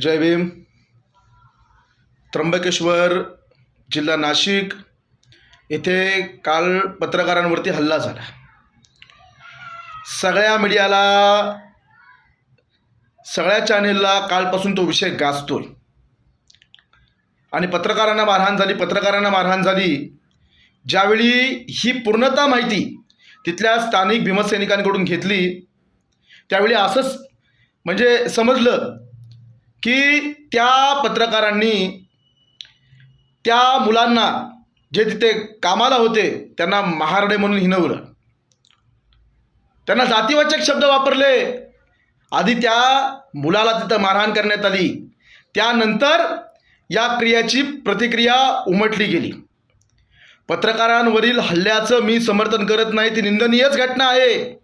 जय भीम. त्र्यंबकेश्वर जिल्हा नाशिक येथे काल पत्रकारांवरती हल्ला झाला. सगळ्या मीडियाला सगळ्या चॅनेलला कालपासून तो विषय गाजतोय. आणि पत्रकारांना मारहाण झाली पत्रकारांना मारहाण झाली. ज्यावेळी ही पूर्णता माहिती तिथल्या स्थानिक भीमसैनिकांकडून घेतली त्यावेळी असंच म्हणजे समजलं की त्या पत्रकारांनी त्या मुलांना जे तिथे कामाला होते त्यांना महारडे म्हणून हिनवलं त्यांना जातीवाचक शब्द वापरले. आधी त्या मुलाला तिथं मारहाण करण्यात आली. त्यानंतर या क्रियाची प्रतिक्रिया उमटली गेली. पत्रकारांवरील हल्ल्याचं मी समर्थन करत नाही ती निंदनीयच घटना आहे.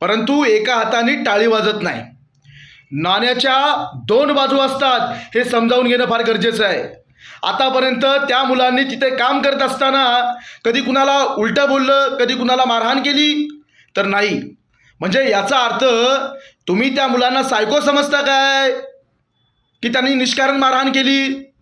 परंतु एका हाताने टाळी वाजत नाही. नाण्याच्या दोन बाजू असतात हे समजावून घेणं फार गरजेचं आहे. आतापर्यंत त्या मुलांनी तिथे काम करत असताना कधी कुणाला उलटं बोललं कधी कुणाला मारहाण केली? तर नाही. म्हणजे याचा अर्थ तुम्ही त्या मुलांना सायको समजता काय? की त्यांनी निष्कारण मारहाण केली?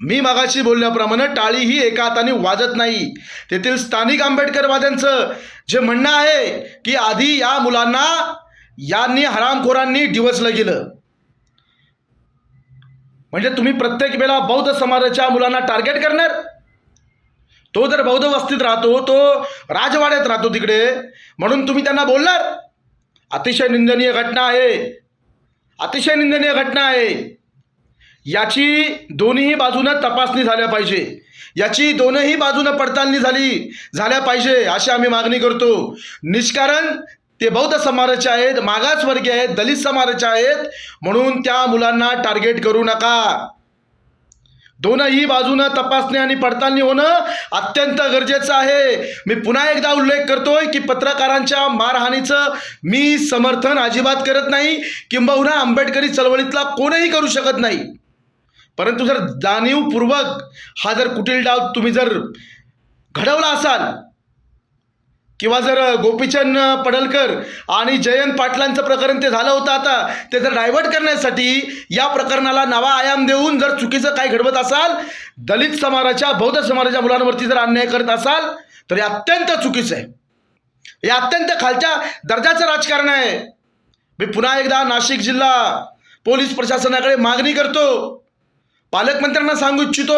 मी मागाशी बोलल्याप्रमाणे टाळी ही एका हाताने वाजत नाही. तेथील स्थानिक आंबेडकरवाद्यांचं जे म्हणणं आहे की आधी या मुलांना यांनी हरामखोरांनी डिवचलं गेलं. म्हणजे तुम्ही प्रत्येक वेळा बौद्ध समाजाच्या मुलांना टार्गेट करणार? तो जर बौद्ध वस्तीत राहतो तो राजवाड्यात राहतो तिकडे म्हणून तुम्ही त्यांना बोलणार? अतिशय निंदनीय घटना आहे. अतिशय निंदनीय घटना आहे. याची दोन्ही बाजूनं तपासणी झाल्या पाहिजे. याची दोनही बाजूनं पडताळणी झाली झाल्या पाहिजे अशी आम्ही मागणी करतो. निष्कारण ते बौद्ध समाजाचे आहेत मागासवर्गीय आहेत दलित समाजाचे आहेत. म्हणून त्या मुलांना टार्गेट करू नका. दोनही बाजूनं तपासणी आणि पडताळणी होणं अत्यंत गरजेचं आहे. मी पुन्हा एकदा उल्लेख करतोय की पत्रकारांच्या मारहाणीचं मी समर्थन अजिबात करत नाही. किंबहुना आंबेडकरी चळवळीतला कोणही करू शकत नाही. परंतु जर जाणीवपूर्वक हा जर कुटील डाव तुम्ही जर घडवला असाल किंवा जर गोपीचंद पडलकर आणि जयंत पाटलांचं प्रकरण ते झालं होतं आता ते जर डायव्हर्ट करण्यासाठी या प्रकरणाला नवा आयाम देऊन जर चुकीचं काय घडवत असाल दलित समाजाच्या बौद्ध समाजाच्या मुलांवरती जर अन्याय करत असाल तर हे अत्यंत चुकीचं आहे. हे अत्यंत खालच्या दर्जाचं राजकारण आहे. मी पुन्हा एकदा नाशिक जिल्हा पोलीस प्रशासनाकडे मागणी करतो. पालकमंत्र्यांना सांगू इच्छितो.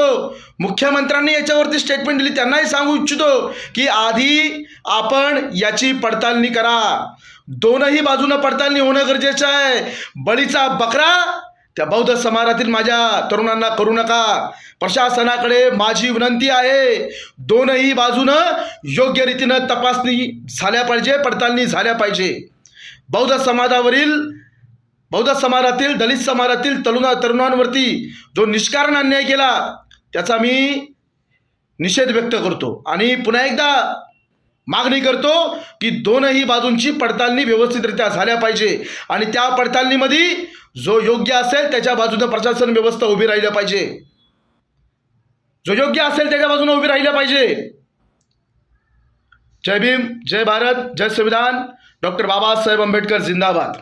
मुख्यमंत्र्यांनी याच्यावरती स्टेटमेंट दिली त्यांनाही सांगू इच्छितो की आधी आपण याची पडताळणी करा. दोनही बाजूनं पडताळणी होणं गरजेचं आहे. बळीचा बकरा त्या बौद्ध समाजातील माझ्या तरुणांना करू नका. प्रशासनाकडे माझी विनंती आहे दोनही बाजूनं योग्य रीतीनं तपासणी झाल्या पाहिजे पडताळणी झाल्या पाहिजे. बौद्ध समाजावरील बौद्ध समाजातील दलित समाजातील तरुणा तरुणांवरती जो निष्कारण अन्याय केला त्याचा मी निषेध व्यक्त करतो. आणि पुन्हा एकदा मागणी करतो की दोनही बाजूंची पडताळणी व्यवस्थितरित्या झाल्या पाहिजे. आणि त्या पडताळणीमध्ये जो योग्य असेल त्याच्या बाजूनं प्रशासन व्यवस्था उभी राहिल्या पाहिजे. जो योग्य असेल त्याच्या बाजूने उभी राहिल्या पाहिजे. जय भीम जय भारत जय संविधान. डॉक्टर बाबासाहेब आंबेडकर जिंदाबाद.